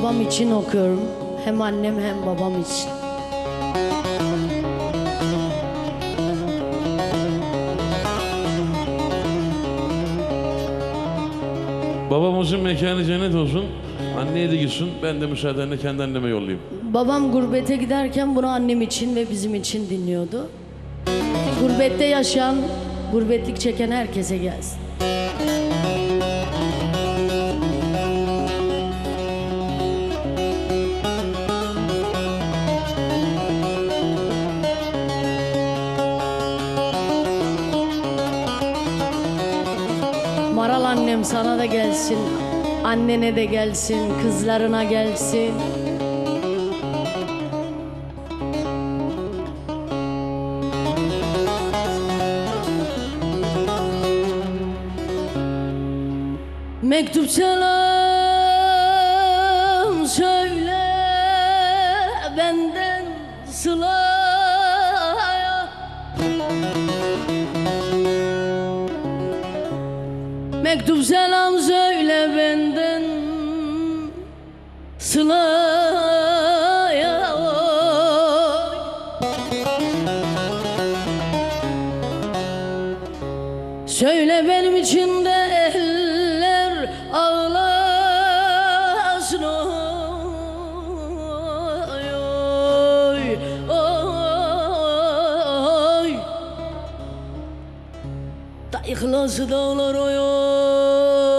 babam için okuyorum. Hem annem hem babam için. Babamızın mekanı cennet olsun. Anneye de gitsin. Ben de müsaadenle kendi anneme yollayayım. Babam gurbete giderken bunu annem için ve bizim için dinliyordu. Gurbette yaşayan, gurbetlik çeken herkese gelsin. Annem sana da gelsin, annene de gelsin, kızlarına gelsin. Mektup selam Söyle benim için de eller ağlasın. Oy, oy, oy. Da ihlası dağlar oy, oy,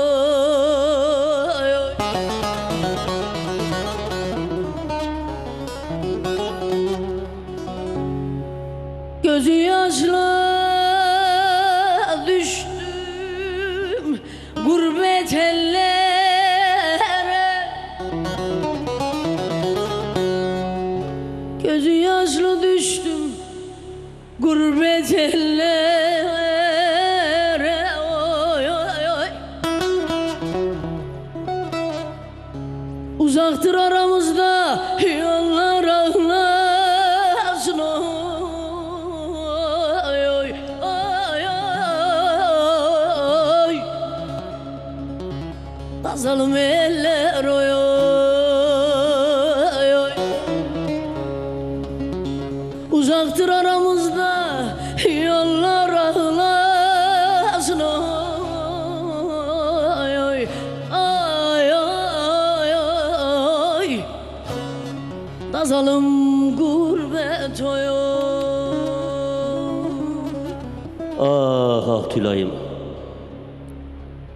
Gözü yaşlı düştüm gurbet ellere oy, oy, oy. Uzaktır aramızda yollar ağlasın oy, oy, oy, oy. Azalım eller oy, oy, Ah ah Tülay'ım.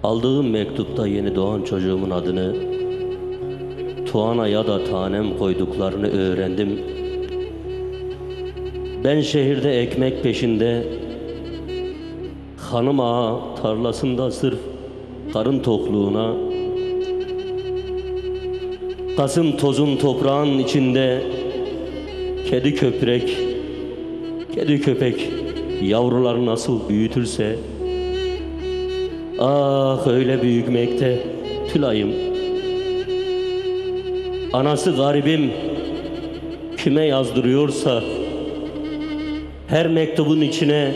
Aldığım mektupta yeni doğan çocuğumun adını Tuana ya da tanem koyduklarını öğrendim. Ben şehirde ekmek peşinde Hanım ağa tarlasında sırf karın tokluğuna Kasım tozun toprağın içinde Kedi köprek Kedi köpek yavruları nasıl büyütürse Ah öyle büyümekte Tülay'ım Anası garibim Kime yazdırıyorsa Her mektubun içine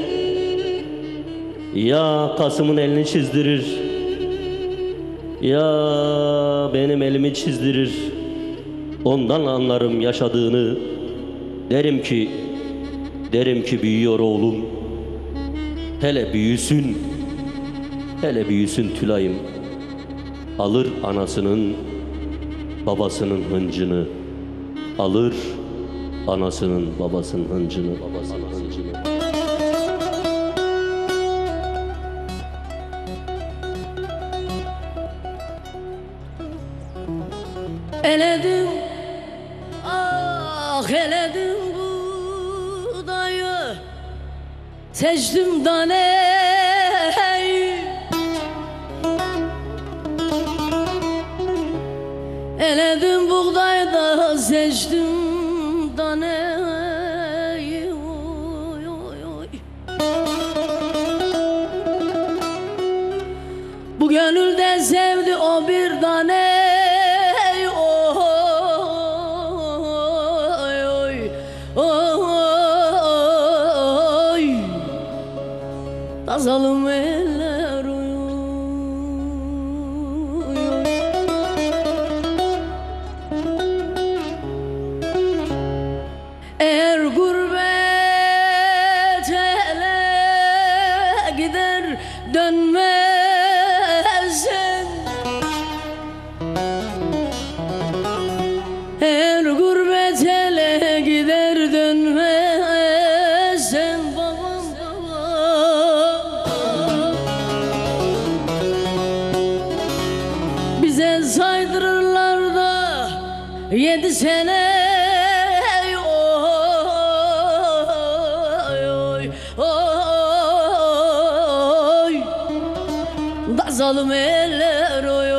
Ya Kasım'ın elini çizdirir Ya benim elimi çizdirir Ondan anlarım yaşadığını Derim ki Derim ki büyüyor oğlum. Hele büyüsün. Hele büyüsün Tülay'ım. Alır anasının, babasının hıncını. Alır anasının, babasının hıncını. Babasının hıncını. Eledim ah eledim Seçtim daneyi Eledim buğdayda seçtim Kazalım eller zalim eller oy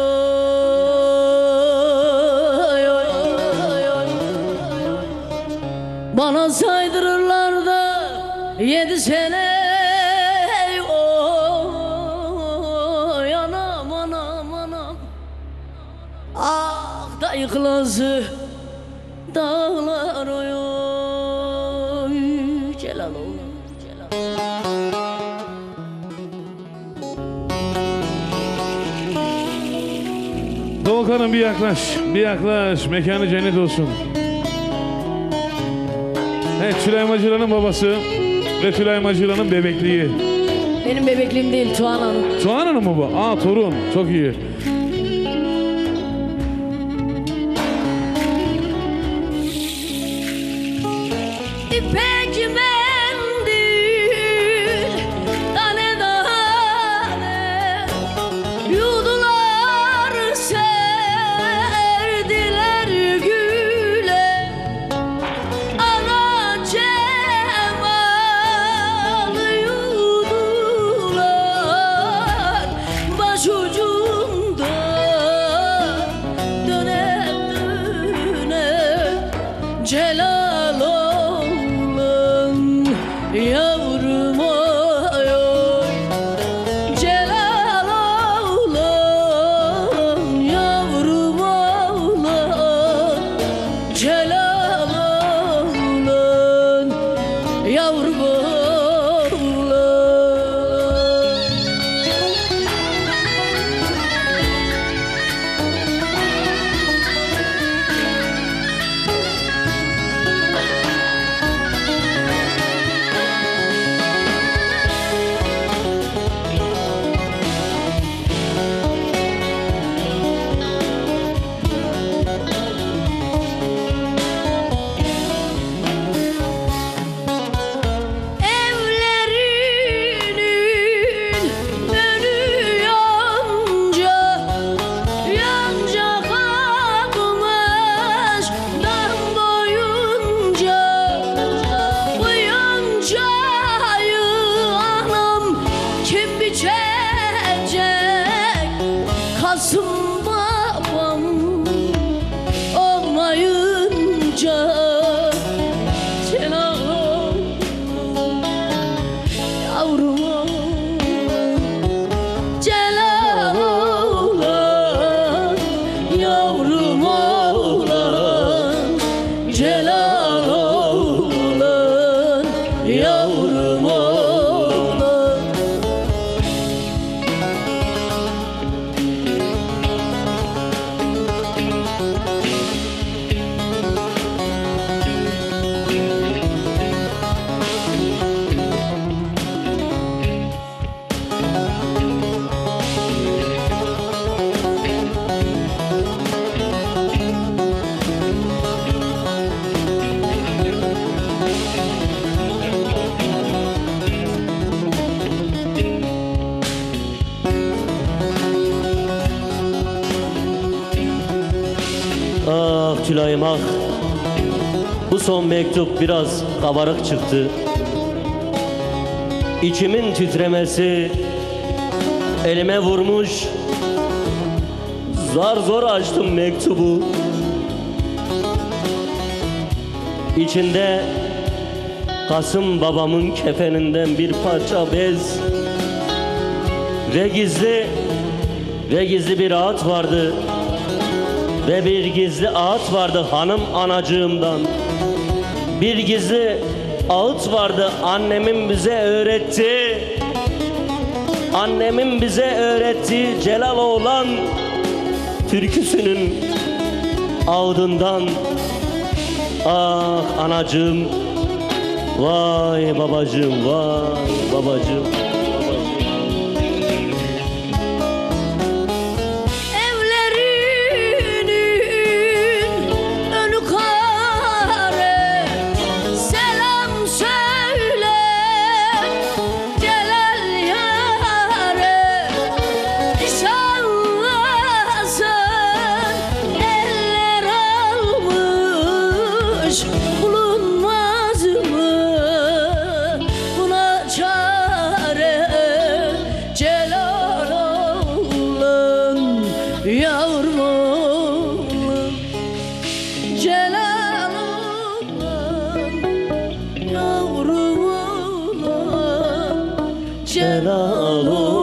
Bana saydırırlar da yedi sene oy anam anam anam. Ah da yıkılası dağlar oy Doğukan'ım bir yaklaş, bir yaklaş. Mekanı cennet olsun. Evet, Tülay Macılan'ın babası ve Tülay Macılan'ın bebekliği. Benim bebekliğim değil Tuğan Hanım Tuğan Hanım mı bu? Aa torun, çok iyi. Ah Tülay'ım ah. Bu son mektup biraz kabarık çıktı. İçimin titremesi elime vurmuş. Zar zor açtım mektubu. İçinde Kasım babamın kefeninden bir parça bez ve gizli ve gizli bir ağıt vardı ve bir gizli ağıt vardı hanım anacığımdan. Bir gizli ağıt vardı annemin bize öğretti. Annemin bize öğrettiği Celal oğlan türküsünün ağıdından. Ah anacığım, vay babacığım, vay babacığım. Celal oğlum